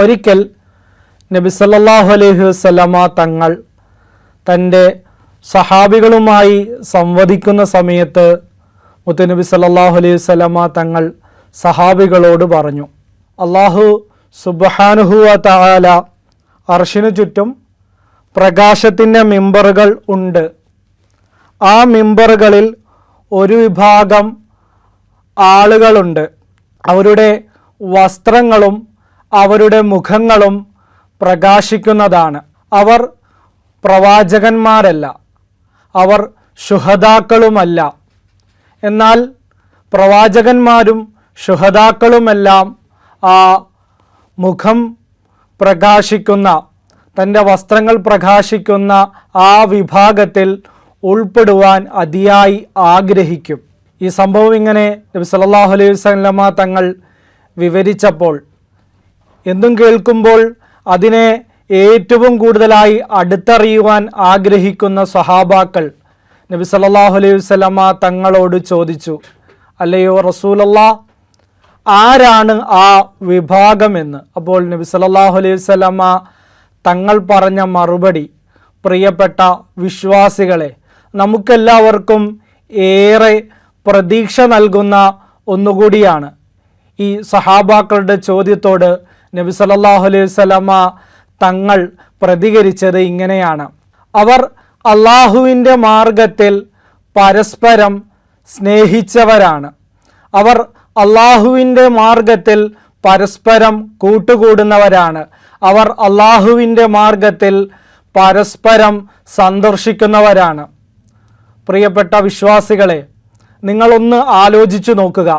ഒരിക്കൽ നബി സല്ലാഹു അലൈഹി വസ്ലമ തങ്ങൾ തന്റെ സഹാബികളുമായി സംവദിക്കുന്ന സമയത്ത് മുത്തുനബി സല്ലാഹു അലൈഹി വസ്ലമ തങ്ങൾ സഹാബികളോട് പറഞ്ഞു അള്ളാഹു സുബ്ഹാനുഹുവ തആല അർഷിനു ചുറ്റും പ്രകാശത്തിന്റെ മിമ്പറുകൾ ഉണ്ട്. ആ മിമ്പറുകളിൽ ഒരു വിഭാഗം ആളുകളുണ്ട്. അവരുടെ വസ്ത്രങ്ങളും അവരുടെ മുഖങ്ങളും പ്രകാശിക്കുന്നതാണ്. അവർ പ്രവാചകന്മാരല്ല. അവർ ശുഹതാക്കളുമല്ല എന്നാൽ പ്രവാചകന്മാരും ശുഹതാക്കളുമെല്ലാം ആ മുഖം പ്രകാശിക്കുന്ന തന്റെ വസ്ത്രങ്ങൾ പ്രകാശിക്കുന്ന ആ വിഭാഗത്തിൽ ഉൾപ്പെടുവാൻ അതിയായി ആഗ്രഹിക്കും. ഈ സംഭവം ഇങ്ങനെ നബി സല്ലല്ലാഹു അലൈഹി വസല്ലമ തങ്ങൾ വിവരിച്ചപ്പോൾ എന്തും കേൾക്കുമ്പോൾ അതിനെ ഏറ്റവും കൂടുതലായി അടുത്തറിയുവാൻ ആഗ്രഹിക്കുന്ന സഹാബാക്കൾ നബി സല്ലാഹു അലൈഹി വസല്ലമ തങ്ങളോട് ചോദിച്ചു അല്ലയോ റസൂലല്ലാ ആരാണ് ആ വിഭാഗമെന്ന്? അപ്പോൾ നബി സല്ലാഹു അലൈഹി വസല്ലമ തങ്ങൾ പറഞ്ഞ മറുപടി പ്രിയപ്പെട്ട വിശ്വാസികളെ നമുക്കെല്ലാവർക്കും ഏറെ പ്രതീക്ഷ നൽകുന്ന ഒന്നുകൂടിയാണ്. ഈ സഹാബാക്കളുടെ ചോദ്യത്തോട് നബി സല്ലല്ലാഹു അലൈഹി വസല്ലമ തങ്ങൾ പ്രതികരിച്ചത് ഇങ്ങനെയാണ്. അവർ അള്ളാഹുവിന്റെ മാർഗത്തിൽ പരസ്പരം സ്നേഹിച്ചവരാണ്. അവർ അള്ളാഹുവിന്റെ മാർഗത്തിൽ പരസ്പരം കൂട്ടുകൂടുന്നവരാണ്. അവർ അള്ളാഹുവിന്റെ മാർഗത്തിൽ പരസ്പരം സന്ദർശിക്കുന്നവരാണ്. പ്രിയപ്പെട്ട വിശ്വാസികളെ നിങ്ങളൊന്ന് ആലോചിച്ചു നോക്കുക.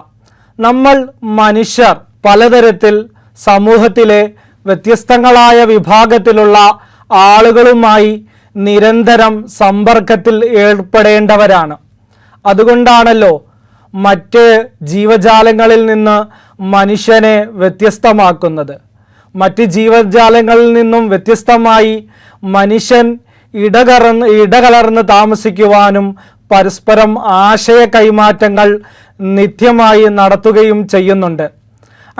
നമ്മൾ മനുഷ്യർ പലതരത്തിൽ സമൂഹത്തിലെ വ്യത്യസ്തങ്ങളായ വിഭാഗത്തിലുള്ള ആളുകളുമായി നിരന്തരം സമ്പർക്കത്തിൽ ഏർപ്പെടേണ്ടവരാണ്. അതുകൊണ്ടാണല്ലോ മറ്റ് ജീവജാലങ്ങളിൽ നിന്ന് മനുഷ്യനെ വ്യത്യസ്തമാക്കുന്നത്. മറ്റ് ജീവജാലങ്ങളിൽ നിന്നും വ്യത്യസ്തമായി മനുഷ്യൻ ഇടകറന്ന് ഇടകലർന്ന് താമസിക്കുവാനും പരസ്പരം ആശയ കൈമാറ്റങ്ങൾ നിത്യമായി നടത്തുകയും ചെയ്യുന്നുണ്ട്.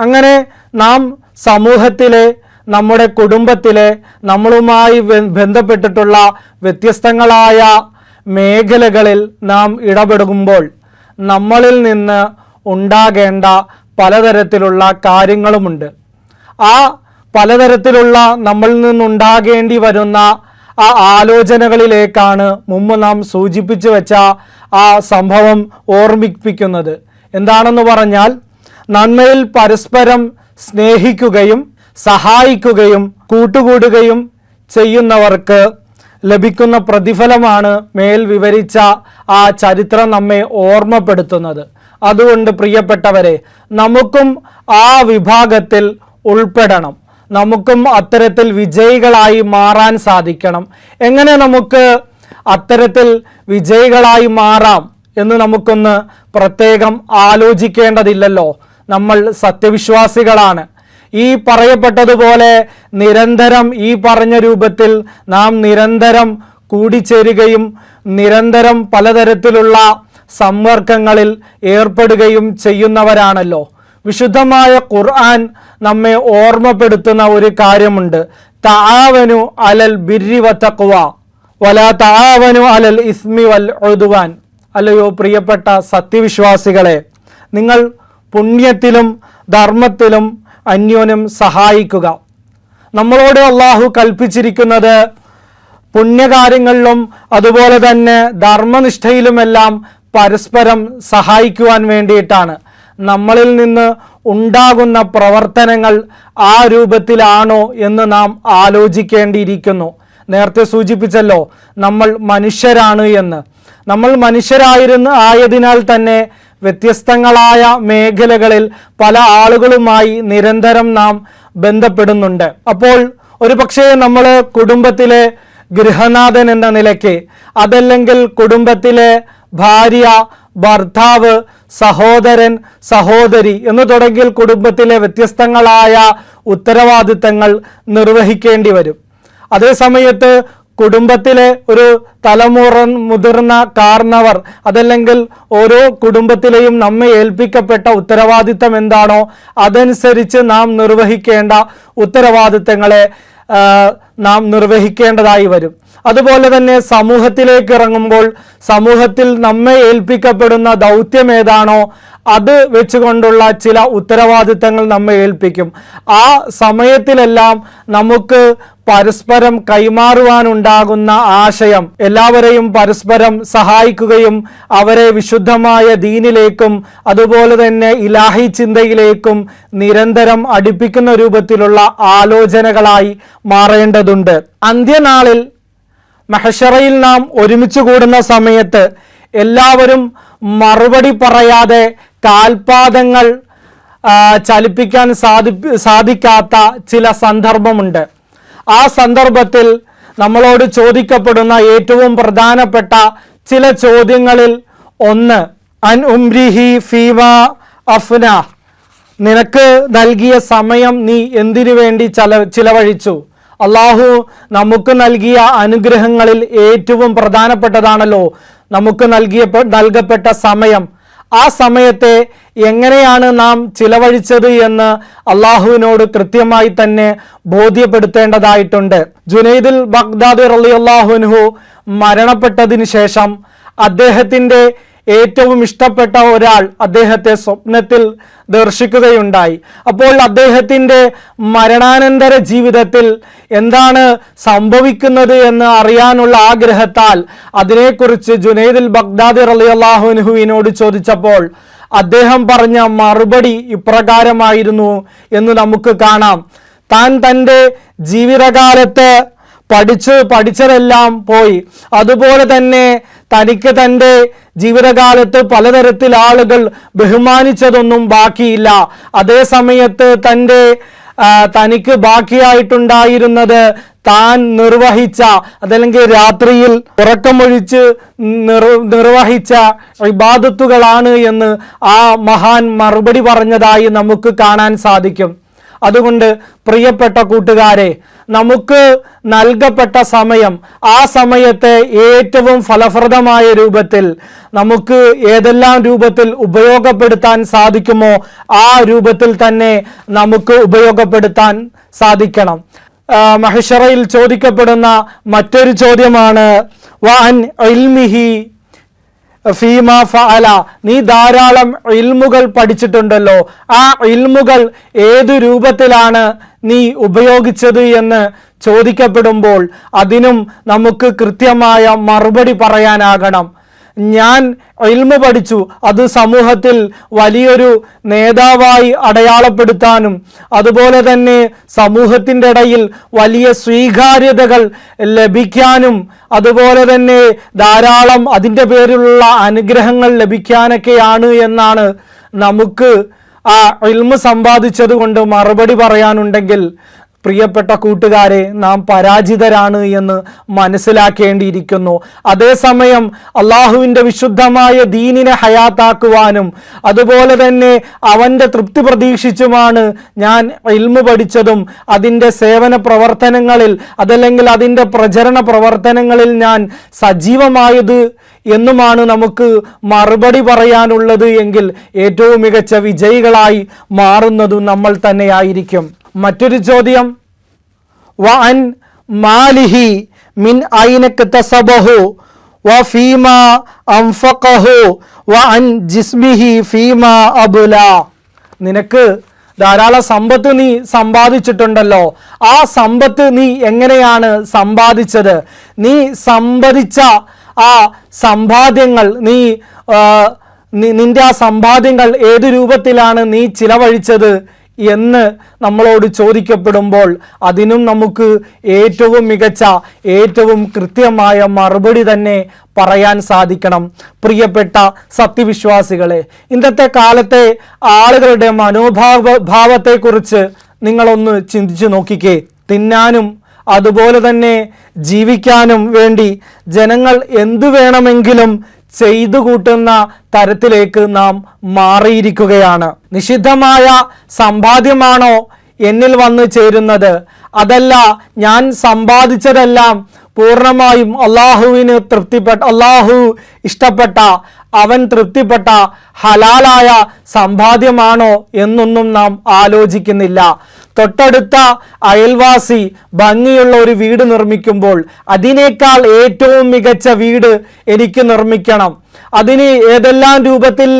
അങ്ങനെ നാം സമൂഹത്തിലെ നമ്മുടെ കുടുംബത്തിലെ നമ്മളുമായി ബന്ധപ്പെട്ടിട്ടുള്ള വ്യത്യസ്തങ്ങളായ മേഖലകളിൽ നാം ഇടപെടുമ്പോൾ നമ്മളിൽ നിന്ന് ഉണ്ടാകേണ്ട പലതരത്തിലുള്ള കാര്യങ്ങളുമുണ്ട്. ആ പലതരത്തിലുള്ള നമ്മളിൽ നിന്നുണ്ടാകേണ്ടി വരുന്ന ആ ആലോചനകളിലേക്കാണ് മുമ്പ് നാം സൂചിപ്പിച്ചു വെച്ച ആ സംഭവം ഓർമ്മിപ്പിക്കുന്നത്. എന്താണെന്ന് പറഞ്ഞാൽ നന്മയിൽ പരസ്പരം സ്നേഹിക്കുകയും സഹായിക്കുകയും കൂട്ടുകൂടുകയും ചെയ്യുന്നവർക്ക് ലഭിക്കുന്ന പ്രതിഫലമാണ് മേൽ വിവരിച്ച ആ ചരിത്രം നമ്മെ ഓർമ്മപ്പെടുത്തുന്നത്. അതുകൊണ്ട് പ്രിയപ്പെട്ടവരെ നമുക്കും ആ വിഭാഗത്തിൽ ഉൾപ്പെടണം. നമുക്കും അത്തരത്തിൽ വിജയികളായി മാറാൻ സാധിക്കണം. എങ്ങനെ നമുക്ക് അത്തരത്തിൽ വിജയികളായി മാറാം എന്ന് നമുക്കൊന്ന് പ്രത്യേകം ആലോചിക്കേണ്ടതില്ലല്ലോ. നമ്മൾ സത്യവിശ്വാസികളാണ്. ഈ പറയപ്പെട്ടതുപോലെ നിരന്തരം ഈ പറഞ്ഞ രൂപത്തിൽ നാം നിരന്തരം കൂടിച്ചേരുകയും നിരന്തരം പലതരത്തിലുള്ള സമ്പർക്കങ്ങളിൽ ഏർപ്പെടുകയും ചെയ്യുന്നവരാണല്ലോ. വിശുദ്ധമായ ഖുർആൻ നമ്മെ ഓർമ്മപ്പെടുത്തുന്ന ഒരു കാര്യമുണ്ട്. താവനു അലൽ ബിരി വത്തക്കുവ വല താവനു അലൽ ഇസ്മി വൽ ഒഴുതുവാൻ അല്ലയോ പ്രിയപ്പെട്ട സത്യവിശ്വാസികളെ നിങ്ങൾ പുണ്യത്തിലും ധർമ്മത്തിലും അന്യോന്യം സഹായിക്കുക. നമ്മളോട് അള്ളാഹു കൽപ്പിച്ചിരിക്കുന്നത് പുണ്യകാര്യങ്ങളിലും അതുപോലെ തന്നെ ധർമ്മനിഷ്ഠയിലുമെല്ലാം പരസ്പരം സഹായിക്കുവാൻ വേണ്ടിയിട്ടാണ്. നമ്മളിൽ നിന്ന് ഉണ്ടാകുന്ന പ്രവർത്തനങ്ങൾ ആ രൂപത്തിലാണോ എന്ന് നാം ആലോചിക്കേണ്ടിയിരിക്കുന്നു. നേരത്തെ സൂചിപ്പിച്ചല്ലോ നമ്മൾ മനുഷ്യരാണ് എന്ന്. നമ്മൾ മനുഷ്യരായിരുന്നു ആയതിനാൽ തന്നെ വ്യത്യസ്തങ്ങളായ മേഖലകളിൽ പല ആളുകളുമായി നിരന്തരം നാം ബന്ധപ്പെടുന്നുണ്ട്. അപ്പോൾ ഒരു പക്ഷേ നമ്മൾ കുടുംബത്തിലെ ഗൃഹനാഥൻ എന്ന നിലയ്ക്ക് അതല്ലെങ്കിൽ കുടുംബത്തിലെ ഭാര്യ ഭർത്താവ് സഹോദരൻ സഹോദരി എന്ന് തുടങ്ങിയ കുടുംബത്തിലെ വ്യത്യസ്തങ്ങളായ ഉത്തരവാദിത്തങ്ങൾ നിർവഹിക്കേണ്ടി വരും. അതേ സമയത്ത് കുടുംബത്തിലെ ഒരു തലമുറ മുതിർന്ന കാരണവർ അതല്ലെങ്കിൽ ഓരോ കുടുംബത്തിലെയും നമ്മെ ഏൽപ്പിക്കപ്പെട്ട ഉത്തരവാദിത്തം എന്താണോ അതനുസരിച്ച് നാം നിർവഹിക്കേണ്ട ഉത്തരവാദിത്തങ്ങളെ നാം നിർവഹിക്കേണ്ടതായി വരും. അതുപോലെ തന്നെ സമൂഹത്തിലേക്ക് ഇറങ്ങുമ്പോൾ സമൂഹത്തിൽ നമ്മെ ഏൽപ്പിക്കപ്പെടുന്ന ദൗത്യം ഏതാണോ അത് വെച്ചുകൊണ്ടുള്ള ചില ഉത്തരവാദിത്തങ്ങൾ നമ്മെ ഏൽപ്പിക്കും. ആ സമയത്തിലെല്ലാം നമുക്ക് പരസ്പരം കൈമാറുവാനുണ്ടാകുന്ന ആശയം എല്ലാവരെയും പരസ്പരം സഹായിക്കുകയും അവരെ വിശുദ്ധമായ ദീനിലേക്കും അതുപോലെ തന്നെ ഇലാഹി ചിന്തയിലേക്കും നിരന്തരം അടുപ്പിക്കുന്ന രൂപത്തിലുള്ള ആലോചനകളായി മാറേണ്ടതുണ്ട്. അന്ത്യനാളിൽ മഹഷറയിൽ നാം ഒരുമിച്ച് കൂടുന്ന സമയത്ത് എല്ലാവരും മറുപടി പറയാതെ കാൽപാദങ്ങൾ ചലിപ്പിക്കാൻ സാധി സാധിക്കാത്ത ചില സന്ദർഭമുണ്ട്. ആ സന്ദർഭത്തിൽ നമ്മളോട് ചോദിക്കപ്പെടുന്ന ഏറ്റവും പ്രധാനപ്പെട്ട ചില ചോദ്യങ്ങളിൽ ഒന്ന് അൻ ഉംരിഹി ഫീവ അഫ്ന നിനക്ക് നൽകിയ സമയം നീ എന്തിനു വേണ്ടി ചല ചിലവഴിച്ചു? അള്ളാഹു നമുക്ക് നൽകിയ അനുഗ്രഹങ്ങളിൽ ഏറ്റവും പ്രധാനപ്പെട്ടതാണല്ലോ. നമുക്ക് നൽകിയ നൽകപ്പെട്ട സമയം. ആ സമയത്തെ എങ്ങനെയാണ് നാം ചിലവഴിച്ചത് എന്ന് അള്ളാഹുവിനോട് കൃത്യമായി തന്നെ ബോധ്യപ്പെടുത്തേണ്ടതായിട്ടുണ്ട്. ജുനൈദുൽ ബഗ്ദാദി റളിയല്ലാഹുൻഹു മരണപ്പെട്ടതിന് ശേഷം അദ്ദേഹത്തിന്റെ ഏറ്റവും ഇഷ്ടപ്പെട്ട ഒരാൾ അദ്ദേഹത്തെ സ്വപ്നത്തിൽ ദർശിക്കുകയുണ്ടായി. അപ്പോൾ അദ്ദേഹത്തിന്റെ മരണാനന്തര ജീവിതത്തിൽ എന്താണ് സംഭവിക്കുന്നത് എന്ന് അറിയാനുള്ള ആഗ്രഹത്താൽ അതിനെക്കുറിച്ച് ജുനൈദുൽ ബഗ്ദാദി റളിയല്ലാഹുനുഹുവിനോട് ചോദിച്ചപ്പോൾ അദ്ദേഹം പറഞ്ഞ മറുപടി ഇപ്രകാരമായിരുന്നു എന്ന് നമുക്ക് കാണാം. താൻ തന്റെ ജീവിതകാലത്ത് പഠിച്ച് പഠിച്ചതെല്ലാം പോയി. അതുപോലെ തന്നെ തനിക്ക് തന്റെ ജീവിതകാലത്ത് പലതരത്തിൽ ആളുകൾ ബഹുമാനിച്ചതൊന്നും ബാക്കിയില്ല. അതേ സമയത്ത് തന്റെ തനിക്ക് ബാക്കിയായിട്ടുണ്ടായിരുന്നത് താൻ നിർവഹിച്ച അതല്ലെങ്കിൽ രാത്രിയിൽ ഉറക്കമൊഴിച്ച് നിർ നിർവഹിച്ച ഇബാദത്തുകളാണ് എന്ന് ആ മഹാൻ മറുപടി പറഞ്ഞതായി നമുക്ക് കാണാൻ സാധിക്കും. അതുകൊണ്ട് പ്രിയപ്പെട്ട കൂട്ടുകാരെ നമുക്ക് നൽകപ്പെട്ട സമയം ആ സമയത്തെ ഏറ്റവും ഫലപ്രദമായ രൂപത്തിൽ നമുക്ക് ഏതെല്ലാം രൂപത്തിൽ ഉപയോഗപ്പെടുത്താൻ സാധിക്കുമോ ആ രൂപത്തിൽ തന്നെ നമുക്ക് ഉപയോഗപ്പെടുത്താൻ സാധിക്കണം. മഹിഷറയിൽ ചോദിക്കപ്പെടുന്ന മറ്റൊരു ചോദ്യമാണ് വാൻ ഇൽമിഹി ഫീമ ഫഅല. നീ ധാരാളം ഇൽമുകൾ പഠിച്ചിട്ടുണ്ടല്ലോ. ആ ഇൽമുകൾ ഏതു രൂപത്തിലാണ് നീ ഉപയോഗിച്ചത് എന്ന് ചോദിക്കപ്പെടുമ്പോൾ അതിനും നമുക്ക് കൃത്യമായ മറുപടി പറയാനാകണം. ഞാൻ ഇൽമ പഠിച്ചു. അത് സമൂഹത്തിൽ വലിയൊരു നേതാവായി അടയാളപ്പെടുത്താനും അതുപോലെ തന്നെ സമൂഹത്തിന്റെ ഇടയിൽ വലിയ സ്വീകാര്യതകൾ ലഭിക്കാനും അതുപോലെ തന്നെ ധാരാളം അതിന്റെ പേരിലുള്ള അനുഗ്രഹങ്ങൾ ലഭിക്കാനൊക്കെയാണ് എന്നാണ് നമുക്ക് ആ ഇൽമ സമ്പാദിച്ചത് കൊണ്ട് മറുപടി പറയാനുണ്ടെങ്കിൽ പ്രിയപ്പെട്ട കൂട്ടുകാരെ നാം പരാജിതരാണ് എന്ന് മനസ്സിലാക്കേണ്ടിയിരിക്കുന്നു. അതേസമയം അള്ളാഹുവിന്റെ വിശുദ്ധമായ ദീനിനെ ഹയാത്താക്കുവാനും അതുപോലെ തന്നെ അവന്റെ തൃപ്തി പ്രതീക്ഷിച്ചുമാണ് ഞാൻ ഇൽമ പഠിച്ചതും. അതിന്റെ സേവന പ്രവർത്തനങ്ങളിൽ അതല്ലെങ്കിൽ അതിന്റെ പ്രചരണ പ്രവർത്തനങ്ങളിൽ ഞാൻ സജീവമായത് എന്നുമാണ് നമുക്ക് മറുപടി പറയാനുള്ളത് എങ്കിൽ ഏറ്റവും മികച്ച വിജയികളായി മാറുന്നതും നമ്മൾ തന്നെയായിരിക്കും. മറ്റൊരു ചോദ്യം. വഅൻ മാലിഹി മിൻ ഐനക്ക് തസബഹു ഫീമ അംഫഖഹു വഅൻ ജിസ്മിഹി ഫീമ അബുല. നിനക്ക് ധാരാളം സമ്പത്ത് നീ സമ്പാദിച്ചിട്ടുണ്ടല്ലോ. ആ സമ്പത്ത് നീ എങ്ങനെയാണ് സമ്പാദിച്ചത്? നീ സമ്പാദിച്ച ആ സമ്പാദ്യങ്ങൾ നീ നിന്റെ ആ സമ്പാദ്യങ്ങൾ ഏത് രൂപത്തിലാണ് നീ ചിലവഴിച്ചത്? എന്ന് നമ്മളോട് ചോദിക്കപ്പെടുമ്പോൾ അതിനും നമുക്ക് ഏറ്റവും മികച്ച ഏറ്റവും കൃത്യമായ മറുപടി തന്നെ പറയാൻ സാധിക്കണം. പ്രിയപ്പെട്ട സത്യവിശ്വാസികളെ ഇന്നത്തെ കാലത്തെ ആളുകളുടെ മനോഭാവ ഭാവത്തെക്കുറിച്ച് നിങ്ങളൊന്ന് ചിന്തിച്ചു നോക്കിക്കേ. തിന്നാനും അതുപോലെ തന്നെ ജീവിക്കാനും വേണ്ടി ജനങ്ങൾ എന്തു വേണമെങ്കിലും ചെയ്തു കൂട്ടുന്ന തരത്തിലേക്ക് നാം മാറിയിരിക്കുകയാണ്. നിഷിദ്ധമായ സമ്പാദ്യമാണോ എന്നിൽ വന്നു ചേരുന്നത്? അതല്ല ഞാൻ സമ്പാദിച്ചതെല്ലാം പൂർണമായും അള്ളാഹുവിന് തൃപ്തിപ്പെട്ട അള്ളാഹു ഇഷ്ടപ്പെട്ട അവൻ തൃപ്തിപ്പെട്ട ഹലാലായ സമ്പാദ്യമാണോ എന്നൊന്നും നാം ആലോചിക്കുന്നില്ല. തൊട്ടടുത്ത അയൽവാസി ഭംഗിയുള്ള ഒരു വീട് നിർമ്മിക്കുമ്പോൾ അതിനേക്കാൾ ഏറ്റവും മികച്ച വീട് എനിക്ക് നിർമ്മിക്കണം. അതിന് ഏതെല്ലാം രൂപത്തിൽ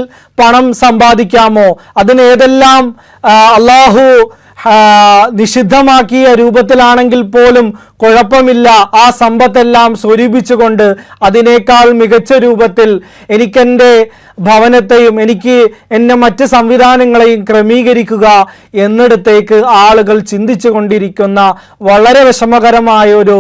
പണം സമ്പാദിക്കാമോ? അതിന് ഏതെല്ലാം അള്ളാഹു നിഷിദ്ധമാക്കിയ രൂപത്തിലാണെങ്കിൽ പോലും കുഴപ്പമില്ല. ആ സമ്പത്തെല്ലാം സ്വരൂപിച്ചുകൊണ്ട് അതിനേക്കാൾ മികച്ച രൂപത്തിൽ എനിക്കെന്റെ ഭവനത്തെയും എനിക്ക് എന്നെ മറ്റ് സംവിധാനങ്ങളെയും ക്രമീകരിക്കുക എന്നിടത്തേക്ക് ആളുകൾ ചിന്തിച്ചു കൊണ്ടിരിക്കുന്ന വളരെ വിഷമകരമായ ഒരു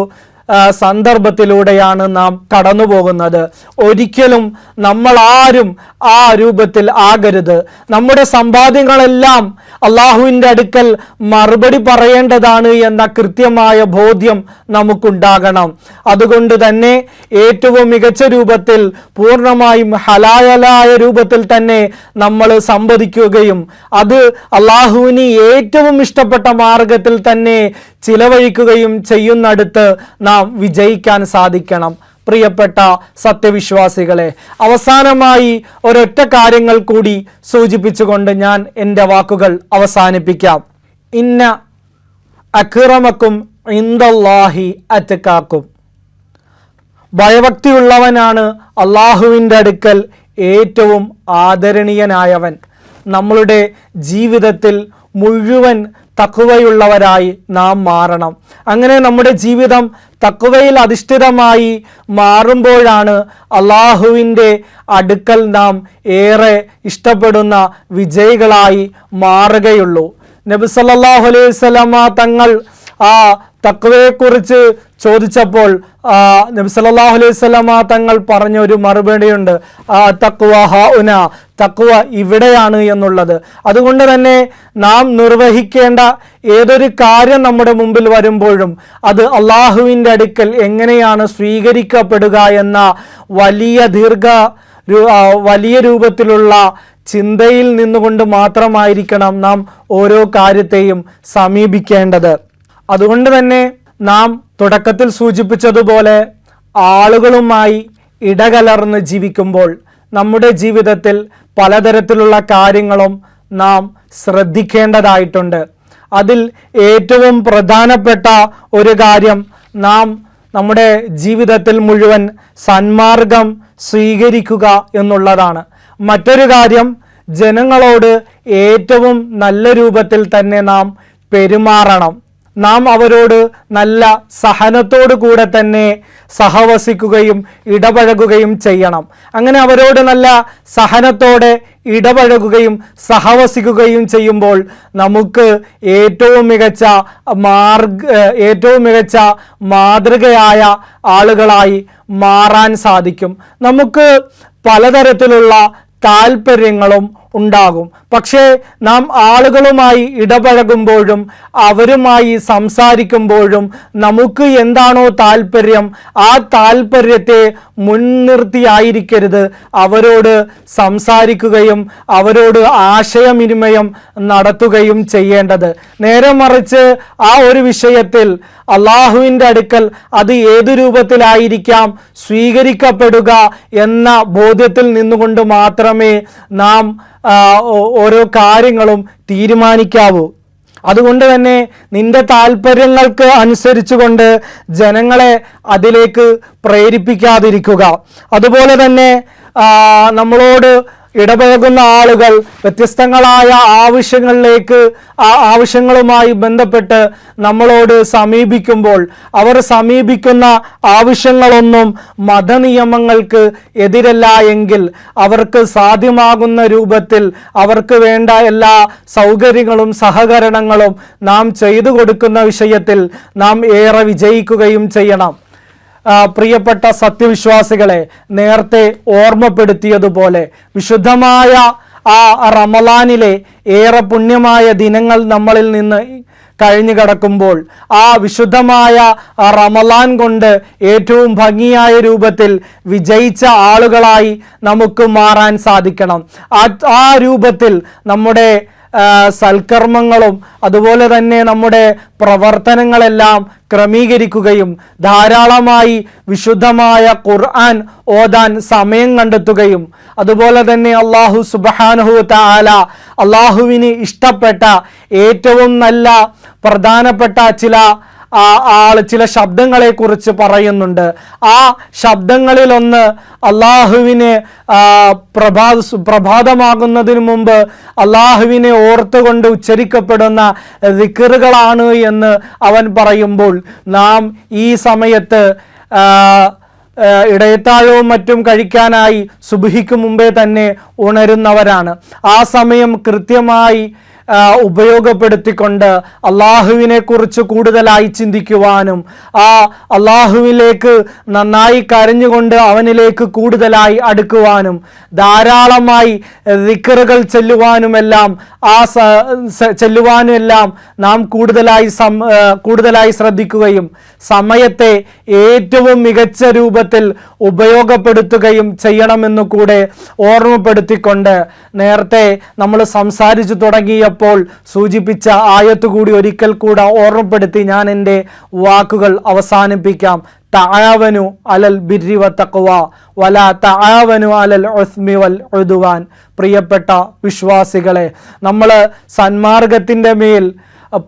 സന്ദർഭത്തിലൂടെയാണ് നാം കടന്നു പോകുന്നത് ഒരിക്കലും നമ്മൾ ആരും ആ രൂപത്തിൽ ആകരുത്. നമ്മുടെ സമ്പാദ്യങ്ങളെല്ലാം അള്ളാഹുവിന്റെ അടുക്കൽ മറുപടി പറയേണ്ടതാണ് എന്ന കൃത്യമായ ബോധ്യം നമുക്കുണ്ടാകണം. അതുകൊണ്ട് തന്നെ ഏറ്റവും മികച്ച രൂപത്തിൽ പൂർണമായും ഹലായലായ രൂപത്തിൽ തന്നെ നമ്മൾ സംവദിക്കുകയും അത് അള്ളാഹുവിന് ഏറ്റവും ഇഷ്ടപ്പെട്ട മാർഗത്തിൽ തന്നെ ചിലവഴിക്കുകയും ചെയ്യുന്നിടത്ത് നാം വിജയിക്കാൻ സാധിക്കണം. പ്രിയപ്പെട്ട സത്യവിശ്വാസികളെ അവസാനമായി ഒരൊറ്റ കാര്യങ്ങൾ കൂടി സൂചിപ്പിച്ചുകൊണ്ട് ഞാൻ എന്റെ വാക്കുകൾ അവസാനിപ്പിക്കാം. ഇന്ന അക്രമക്കും ഇന്ദല്ലാഹി അറ്റക്കാക്കും ഭയഭക്തിയുള്ളവനാണ് അള്ളാഹുവിന്റെ അടുക്കൽ ഏറ്റവും ആദരണീയനായവൻ. നമ്മളുടെ ജീവിതത്തിൽ മുഴുവൻ തക്കുവയുള്ളവരായി നാം മാറണം. അങ്ങനെ നമ്മുടെ ജീവിതം തക്കുവയിൽ അധിഷ്ഠിതമായി മാറുമ്പോഴാണ് അള്ളാഹുവിന്റെ അടുക്കൽ നാം ഏറെ ഇഷ്ടപ്പെടുന്ന വിജയികളായി മാറുകയുള്ളൂ. നബിസല്ലാഹു അലൈഹി വസല്ലമ തങ്ങൾ ആ തക്വയെക്കുറിച്ച് ചോദിച്ചപ്പോൾ ആ, നബി സല്ലല്ലാഹു അലൈഹി വസല്ലമ തങ്ങൾ പറഞ്ഞ ഒരു മറുപടിയുണ്ട്. ആ തക്വ ഹ ഉന തക്വ ഇവിടെയാണ് എന്നുള്ളത്. അതുകൊണ്ട് തന്നെ നാം നിർവഹിക്കേണ്ട ഏതൊരു കാര്യം നമ്മുടെ മുമ്പിൽ വരുമ്പോഴും അത് അള്ളാഹുവിന്റെ അടുക്കൽ എങ്ങനെയാണ് സ്വീകരിക്കപ്പെടുക എന്ന വലിയ ദീർഘ വലിയ രൂപത്തിലുള്ള ചിന്തയിൽ നിന്നുകൊണ്ട് മാത്രമായിരിക്കണം നാം ഓരോ കാര്യത്തെയും സമീപിക്കേണ്ടത്. അതുകൊണ്ട് തന്നെ നാം തുടക്കത്തിൽ സൂചിപ്പിച്ചതുപോലെ ആളുകളുമായി ഇടകലർന്ന് ജീവിക്കുമ്പോൾ നമ്മുടെ ജീവിതത്തിൽ പലതരത്തിലുള്ള കാര്യങ്ങളും നാം ശ്രദ്ധിക്കേണ്ടതായിട്ടുണ്ട്. അതിൽ ഏറ്റവും പ്രധാനപ്പെട്ട ഒരു കാര്യം നാം നമ്മുടെ ജീവിതത്തിൽ മുഴുവൻ സന്മാർഗം സ്വീകരിക്കുക എന്നുള്ളതാണ്. മറ്റൊരു കാര്യം ജനങ്ങളോട് ഏറ്റവും നല്ല രൂപത്തിൽ തന്നെ നാം പെരുമാറണം. നാം അവരോട് നല്ല സഹനത്തോടു കൂടെ തന്നെ സഹവസിക്കുകയും ഇടപഴകുകയും ചെയ്യണം. അങ്ങനെ അവരോട് നല്ല സഹനത്തോടെ ഇടപഴകുകയും സഹവസിക്കുകയും ചെയ്യുമ്പോൾ നമുക്ക് ഏറ്റവും മികച്ച മാർഗ ഏറ്റവും മികച്ച മാതൃകയായ ആളുകളായി മാറാൻ സാധിക്കും. നമുക്ക് പലതരത്തിലുള്ള താല്പര്യങ്ങളും ഉണ്ടാകും. പക്ഷേ നാം ആളുകളുമായി ഇടപഴകുമ്പോഴും അവരുമായി സംസാരിക്കുമ്പോഴും നമുക്ക് എന്താണോ താല്പര്യം ആ താല്പര്യത്തെ മുൻനിർത്തിയായിരിക്കരുത്. അവരോട് സംസാരിക്കുകയും അവരോട് ആശയവിനിമയം നടത്തുകയും ചെയ്യേണ്ടത്. നേരെ മറിച്ച് ആ ഒരു വിഷയത്തിൽ അള്ളാഹുവിന്റെ അടുക്കൽ അത് ഏതു രൂപത്തിലായിരിക്കാം സ്വീകരിക്കപ്പെടുക എന്ന ബോധ്യത്തിൽ നിന്നുകൊണ്ട് മാത്രമേ നാം ഓരോ കാര്യങ്ങളും തീരുമാനിക്കാവൂ. അതുകൊണ്ട് തന്നെ നിന്റെ താല്പര്യങ്ങൾക്ക് അനുസരിച്ചുകൊണ്ട് ജനങ്ങളെ അതിലേക്ക് പ്രേരിപ്പിക്കാതിരിക്കുക. അതുപോലെ തന്നെ നമ്മളോട് ഇടപഴകുന്ന ആളുകൾ വ്യത്യസ്തങ്ങളായ ആവശ്യങ്ങളിലേക്ക് ആവശ്യങ്ങളുമായി ബന്ധപ്പെട്ട് നമ്മളോട് സമീപിക്കുമ്പോൾ അവർ സമീപിക്കുന്ന ആവശ്യങ്ങളൊന്നും മതനിയമങ്ങൾക്ക് എതിരല്ല എങ്കിൽ അവർക്ക് സാധ്യമാകുന്ന രൂപത്തിൽ അവർക്ക് വേണ്ട എല്ലാ സൗകര്യങ്ങളും സഹകരണങ്ങളും നാം ചെയ്തു കൊടുക്കുന്ന വിഷയത്തിൽ നാം ഏറെ വിജയിക്കുകയും ചെയ്യണം. പ്രിയപ്പെട്ട സത്യവിശ്വാസികളെ നേരത്തെ ഓർമ്മപ്പെടുത്തിയതുപോലെ വിശുദ്ധമായ ആ റമലാനിലെ ഏറെ പുണ്യമായ ദിനങ്ങൾ നമ്മളിൽ നിന്ന് കഴിഞ്ഞു കിടക്കുമ്പോൾ ആ വിശുദ്ധമായ റമലാൻ കൊണ്ട് ഏറ്റവും ഭംഗിയായ രൂപത്തിൽ വിജയിച്ച ആളുകളായി നമുക്ക് മാറാൻ സാധിക്കണം. ആ രൂപത്തിൽ നമ്മുടെ സൽക്കർമ്മങ്ങളും അതുപോലെ തന്നെ നമ്മുടെ പ്രവർത്തനങ്ങളെല്ലാം ക്രമീകരിക്കുകയും ധാരാളമായി വിശുദ്ധമായ ഖുർആൻ ഓതാൻ സമയം കണ്ടെത്തുകയും അതുപോലെ തന്നെ അള്ളാഹു സുബാനഹു താല അള്ളാഹുവിന് ഇഷ്ടപ്പെട്ട ഏറ്റവും നല്ല പ്രധാനപ്പെട്ട ചില ആ ആൾ ചില ശബ്ദങ്ങളെ കുറിച്ച് പറയുന്നുണ്ട്. ആ ശബ്ദങ്ങളിലൊന്ന് അള്ളാഹുവിന് പ്രഭാ പ്രഭാതമാകുന്നതിന് മുമ്പ് അള്ളാഹുവിനെ ഓർത്തുകൊണ്ട് ഉച്ചരിക്കപ്പെടുന്ന ദിക്കറുകളാണ് എന്ന് അവൻ പറയുമ്പോൾ നാം ഈ സമയത്ത് ഇടയത്താഴവും മറ്റും കഴിക്കാനായി സുബിഹിക്ക് മുമ്പേ തന്നെ ഉണരുന്നവരാണ്. ആ സമയം കൃത്യമായി ഉപയോഗപ്പെടുത്തിക്കൊണ്ട് അള്ളാഹുവിനെ കുറിച്ച് കൂടുതലായി ചിന്തിക്കുവാനും ആ അള്ളാഹുവിലേക്ക് നന്നായി കരഞ്ഞുകൊണ്ട് അവനിലേക്ക് കൂടുതലായി അടുക്കുവാനും ധാരാളമായി റിക്കറുകൾ ചെല്ലുവാനുമെല്ലാം ആ ചെല്ലുവാനുമെല്ലാം നാം കൂടുതലായി കൂടുതലായി ശ്രദ്ധിക്കുകയും സമയത്തെ ഏറ്റവും മികച്ച രൂപത്തിൽ ഉപയോഗപ്പെടുത്തുകയും ചെയ്യണമെന്നു കൂടെ ഓർമ്മപ്പെടുത്തിക്കൊണ്ട് നേരത്തെ നമ്മൾ സംസാരിച്ചു തുടങ്ങിയ പറഞ്ഞപ്പോൾ സൂചിപ്പിച്ച ആയത്തുകൂടി ഒരിക്കൽ കൂടെ ഓർമ്മപ്പെടുത്തി ഞാൻ എന്റെ വാക്കുകൾ അവസാനിപ്പിക്കാം. തആവനു അലൽ ബിരിവ തക്വ വല തആവനു അലൽ ഒസ്മി വൽ ഒതുവാൻ പ്രിയപ്പെട്ട വിശ്വാസികളെ നമ്മൾ സന്മാർഗത്തിന്റെ മേൽ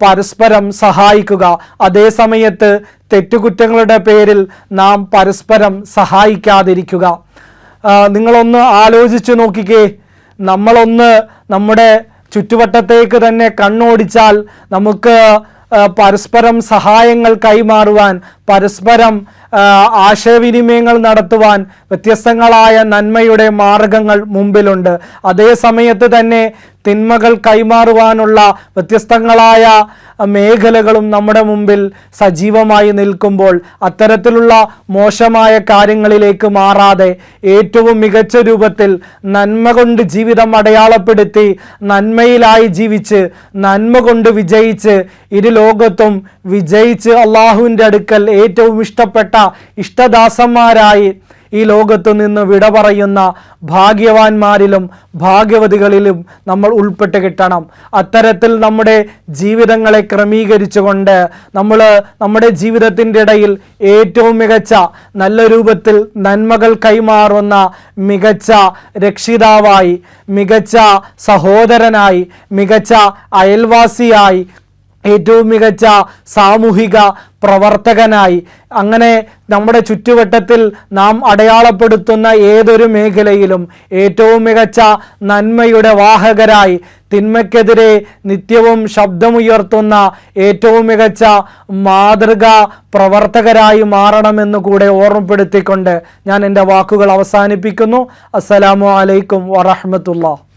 പരസ്പരം സഹായിക്കുക. അതേ സമയത്ത് തെറ്റുകുറ്റങ്ങളുടെ പേരിൽ നാം പരസ്പരം സഹായിക്കാതിരിക്കുക. നിങ്ങളൊന്ന് ആലോചിച്ചു നോക്കിക്കേ. നമ്മളൊന്ന് നമ്മുടെ ചുറ്റുവട്ടത്തേക്ക് തന്നെ കണ്ണോടിച്ചാൽ നമുക്ക് പരസ്പരം സഹായങ്ങൾ കൈമാറുവാൻ പരസ്പരം ആശയവിനിമയങ്ങൾ നടത്തുവാൻ വ്യത്യസ്തങ്ങളായ നന്മയുടെ മാർഗങ്ങൾ മുമ്പിലുണ്ട്. അതേ സമയത്ത് തന്നെ തിന്മകൾ കൈമാറുവാനുള്ള വ്യത്യസ്തങ്ങളായ മേഖലകളും നമ്മുടെ മുമ്പിൽ സജീവമായി നിൽക്കുമ്പോൾ അത്തരത്തിലുള്ള മോശമായ കാര്യങ്ങളിലേക്ക് മാറാതെ ഏറ്റവും മികച്ച രൂപത്തിൽ നന്മ കൊണ്ട് ജീവിതം അടയാളപ്പെടുത്തി നന്മയിലായി ജീവിച്ച് നന്മ കൊണ്ട് വിജയിച്ച് ഇരു ലോകത്തും വിജയിച്ച് അള്ളാഹുവിന്റെ അടുക്കൽ ഏറ്റവും ഇഷ്ടപ്പെട്ട ഇഷ്ടദാസന്മാരായി ഈ ലോകത്തു നിന്ന് വിട പറയുന്ന ഭാഗ്യവാന്മാരിലും ഭാഗ്യവതികളിലും നമ്മൾ ഉൾപ്പെട്ട് കിട്ടണം. അത്തരത്തിൽ നമ്മുടെ ജീവിതങ്ങളെ ക്രമീകരിച്ചുകൊണ്ട് നമ്മൾ നമ്മുടെ ജീവിതത്തിന്റെ ഇടയിൽ ഏറ്റവും മികച്ച നല്ല രൂപത്തിൽ നന്മകൾ കൈമാറുന്ന മികച്ച രക്ഷിതാവായി മികച്ച സഹോദരനായി മികച്ച അയൽവാസിയായി ഏറ്റവും മികച്ച സാമൂഹിക പ്രവർത്തകനായി. അങ്ങനെ നമ്മുടെ ചുറ്റുവട്ടത്തിൽ നാം അടയാളപ്പെടുത്തുന്ന ഏതൊരു മേഖലയിലും ഏറ്റവും മികച്ച നന്മയുടെ വാഹകരായി തിന്മയ്ക്കെതിരെ നിത്യവും ശബ്ദമുയർത്തുന്ന ഏറ്റവും മികച്ച മാതൃക പ്രവർത്തകരായി മാറണമെന്ന് കൂടെ ഓർമ്മപ്പെടുത്തിക്കൊണ്ട് ഞാൻ എന്റെ വാക്കുകൾ അവസാനിപ്പിക്കുന്നു. അസ്സലാമു അലൈക്കും വറഹമത്തുള്ള